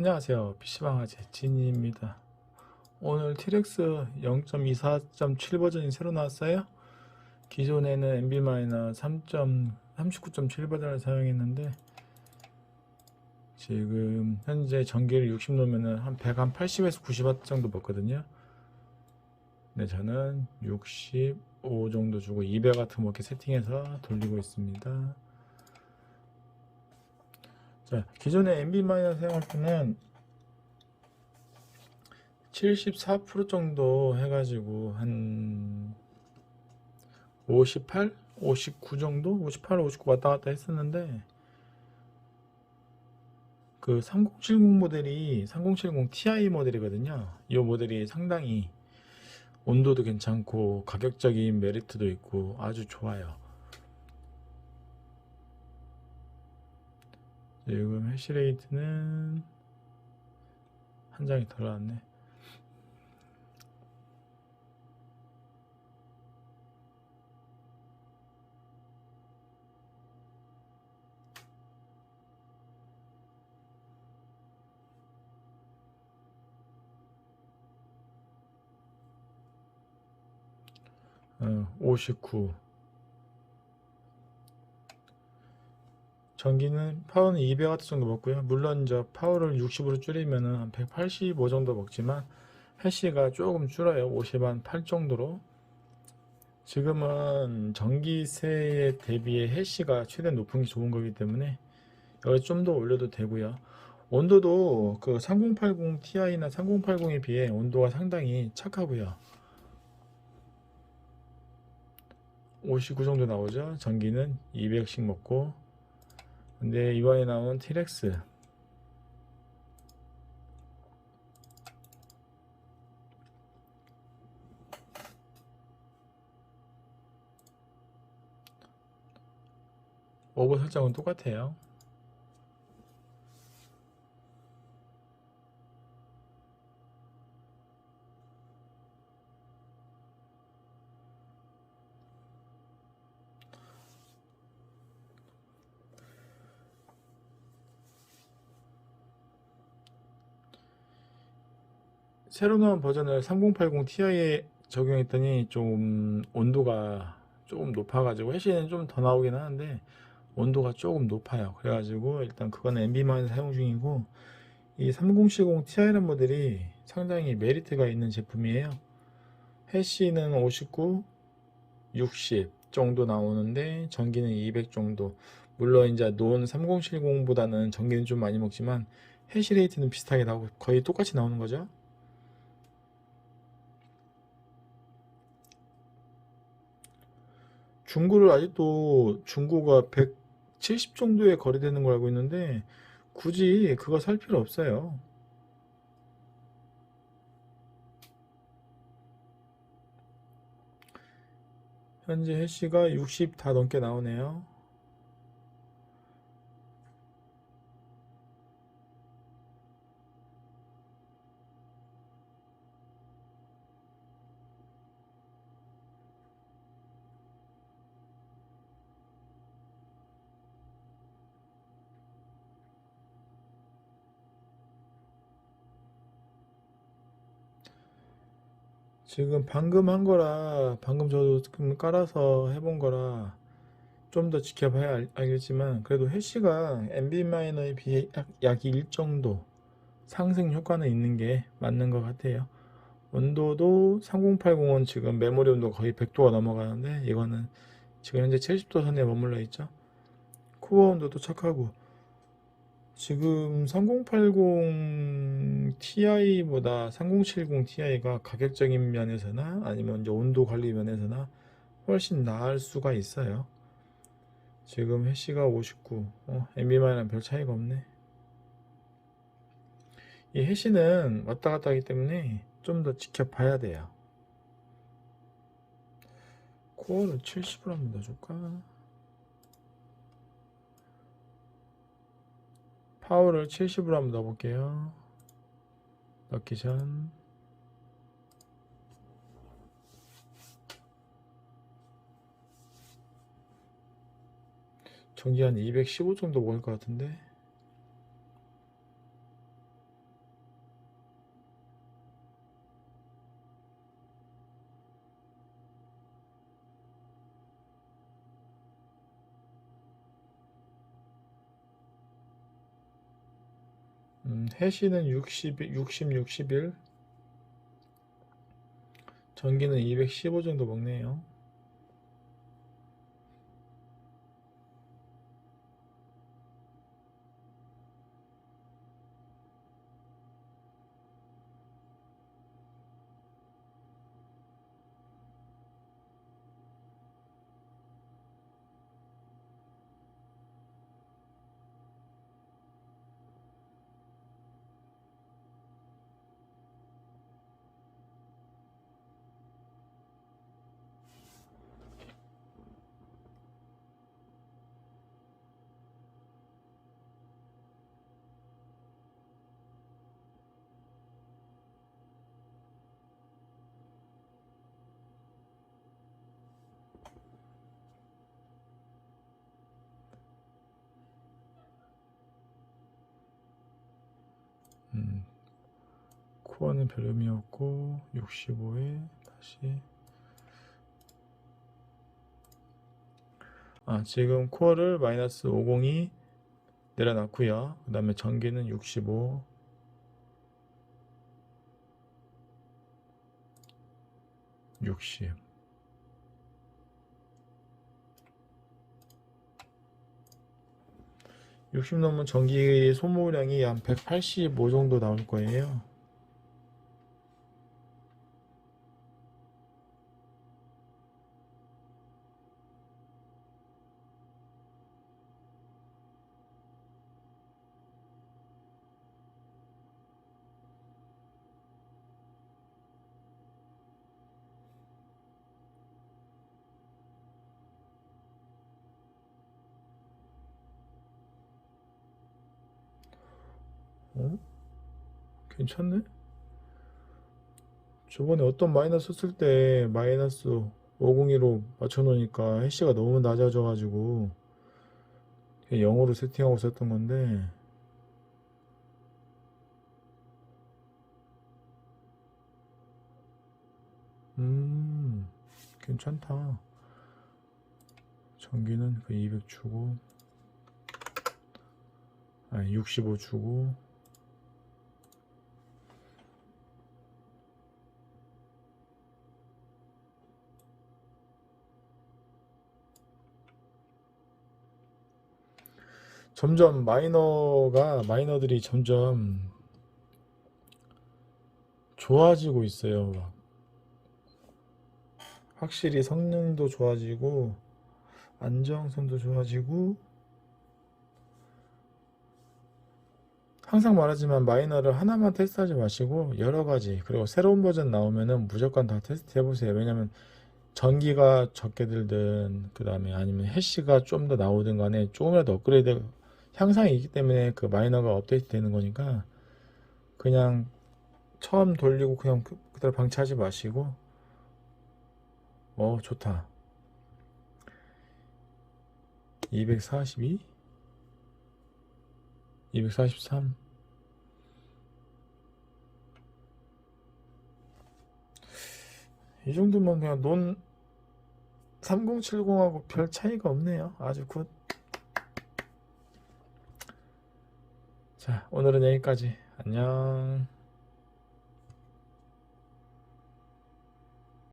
안녕하세요. PC방아재 진입니다. 오늘 티렉스 0.24.7 버전이 새로 나왔어요. 기존에는 MB-3.39.7 버전을 사용했는데 지금 현재 전기를 60 놓으면 한 180에서 90W 정도 먹거든요. 네, 저는 65 정도 주고 200W 먹게 세팅해서 돌리고 있습니다. 자, 기존의 MB 마이너 사용할 때는 74% 정도 해가지고 한 58, 59 정도, 58, 59 왔다 갔다 했었는데 그 3070 모델이 3070 Ti 모델이거든요. 이 모델이 상당히 온도도 괜찮고 가격적인 메리트도 있고 아주 좋아요. 지금 해시레이트는 한 장이 덜 나왔네. 어, 59. 전기는 파워는 200W 정도 먹고요. 물론 저 파워를 60으로 줄이면은 한185 정도 먹지만 해시가 조금 줄어요. 50한 8 정도로. 지금은 전기세에 대비해 해시가 최대 높은 게 좋은 거기 때문에 여기 좀 더 올려도 되고요. 온도도 그 3080 Ti나 3080에 비해 온도가 상당히 착하고요. 59 정도 나오죠. 전기는 200씩 먹고 근데 이번에 나온 티렉스 오버 설정은 똑같아요. 새로 나온 버전을 3080 Ti에 적용했더니 좀 온도가 조금 높아가지고 해시는 좀 더 나오긴 하는데 온도가 조금 높아요. 그래가지고 일단 그건 NB만 사용 중이고 이 3070 Ti라는 모델이 상당히 메리트가 있는 제품이에요. 해시는 59, 60 정도 나오는데 전기는 200 정도. 물론 이제 논 3070보다는 전기는 좀 많이 먹지만 해시 레이트는 비슷하게 나오고 거의 똑같이 나오는 거죠. 중고를 아직도 중고가 170 정도에 거래되는 걸 알고 있는데 굳이 그거 살 필요 없어요. 현재 해시가 60 다 넘게 나오네요. 지금 방금 한 거라 방금 저도 깔아서 해본 거라 좀 더 지켜봐야 알, 알겠지만 그래도 해시가 MB 마이너에 비해 약, 약 1 정도 상승 효과는 있는 게 맞는 것 같아요. 온도도 3080은 지금 메모리 온도 거의 100도가 넘어가는데 이거는 지금 현재 70도 선에 머물러 있죠. 코어 온도도 착하고 지금 3080 Ti보다 3070 Ti가 가격적인 면에서나 아니면 이제 온도 관리 면에서나 훨씬 나을 수가 있어요. 지금 해시가 59, 어, MB만이랑 별 차이가 없네. 이 해시는 왔다 갔다 하기 때문에 좀 더 지켜봐야 돼요. 코어를 70으로 한번 넣어줄까? 파워를 70으로 한번 넣어볼게요. 전 전기 한 215 정도 먹을 것 같은데 음, 해시는 60, 60, 61. 전기는 215 정도 먹네요. 음, 코어는 별 의미 없고 65에 다시. 아 지금 코어를 마이너스 502 내려놨고요. 그 다음에 전기는 65 60 60 넘으면 전기 소모량이 한 185 정도 나올 거예요. 어? 괜찮네? 저번에 어떤 마이너스 쓸때 마이너스 502로 맞춰놓으니까 해시가 너무 낮아져가지고 그냥 0으로 세팅하고 썼던 건데 음 괜찮다 전기는 그 200 주고 아니 65 주고 점점 마이너가 마이너들이 점점 좋아지고 있어요. 막. 확실히 성능도 좋아지고 안정성도 좋아지고 항상 말하지만 마이너를 하나만 테스트하지 마시고 여러 가지 그리고 새로운 버전 나오면은 무조건 다 테스트 해보세요. 왜냐면 전기가 적게 들든 그 다음에 아니면 해시가 좀 더 나오든 간에 조금이라도 업그레이드 향상이 있기 때문에 그 마이너가 업데이트 되는 거니까 그냥 처음 돌리고 그냥 그- 그대로 방치하지 마시고 어 좋다. 242 243 이? 정도면 그냥 논 3070하고 별 차이가 없네요. 아주 굿 자, 오늘은 여기까지. 안녕.